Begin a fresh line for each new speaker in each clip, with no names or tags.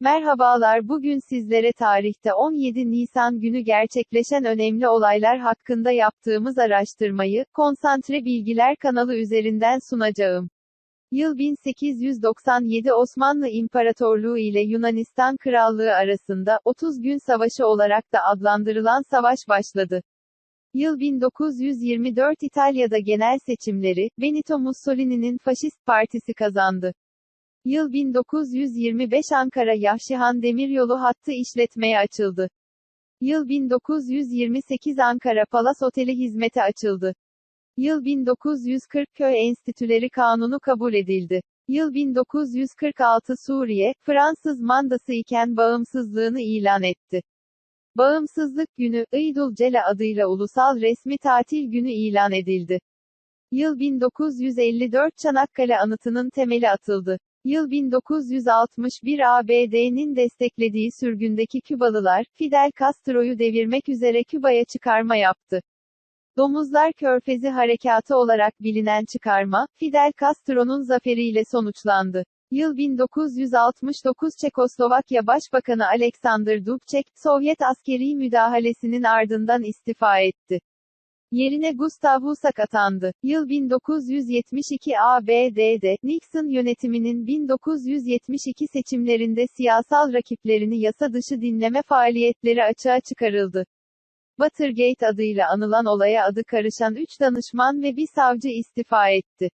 Merhabalar bugün sizlere tarihte 17 Nisan günü gerçekleşen önemli olaylar hakkında yaptığımız araştırmayı, Konsantre Bilgiler kanalı üzerinden sunacağım. Yıl 1897 Osmanlı İmparatorluğu ile Yunanistan Krallığı arasında, 30 gün savaşı olarak da adlandırılan savaş başladı. Yıl 1924 İtalya'da genel seçimleri, Benito Mussolini'nin Faşist Partisi kazandı. Yıl 1925 Ankara Yahşihan Demiryolu hattı işletmeye açıldı. Yıl 1928 Ankara Palas Oteli hizmete açıldı. Yıl 1940 Köy Enstitüleri Kanunu kabul edildi. Yıl 1946 Suriye, Fransız mandası iken bağımsızlığını ilan etti. Bağımsızlık günü, Eidul Cela adıyla ulusal resmi tatil günü ilan edildi. Yıl 1954 Çanakkale Anıtı'nın temeli atıldı. Yıl 1961 ABD'nin desteklediği sürgündeki Kübalılar, Fidel Castro'yu devirmek üzere Küba'ya çıkarma yaptı. Domuzlar Körfezi Harekatı olarak bilinen çıkarma, Fidel Castro'nun zaferiyle sonuçlandı. Yıl 1969 Çekoslovakya Başbakanı Alexander Dubček, Sovyet askeri müdahalesinin ardından istifa etti. Yerine Gustav Husak atandı. Yıl 1972 ABD'de, Nixon yönetiminin 1972 seçimlerinde siyasal rakiplerini yasa dışı dinleme faaliyetleri açığa çıkarıldı. Watergate adıyla anılan olaya adı karışan 3 danışman ve bir savcı istifa etti.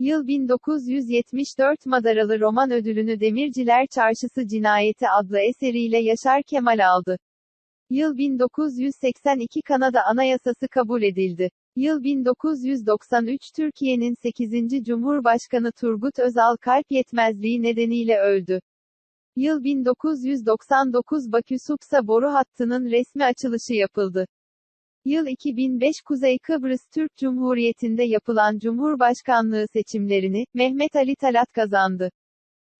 Yıl 1974 Madaralı Roman Ödülünü Demirciler Çarşısı Cinayeti adlı eseriyle Yaşar Kemal aldı. Yıl 1982 Kanada Anayasası kabul edildi. Yıl 1993 Türkiye'nin 8. Cumhurbaşkanı Turgut Özal kalp yetmezliği nedeniyle öldü. Yıl 1999 Bakü-Supsa boru hattının resmi açılışı yapıldı. Yıl 2005 Kuzey Kıbrıs Türk Cumhuriyeti'nde yapılan Cumhurbaşkanlığı seçimlerini, Mehmet Ali Talat kazandı.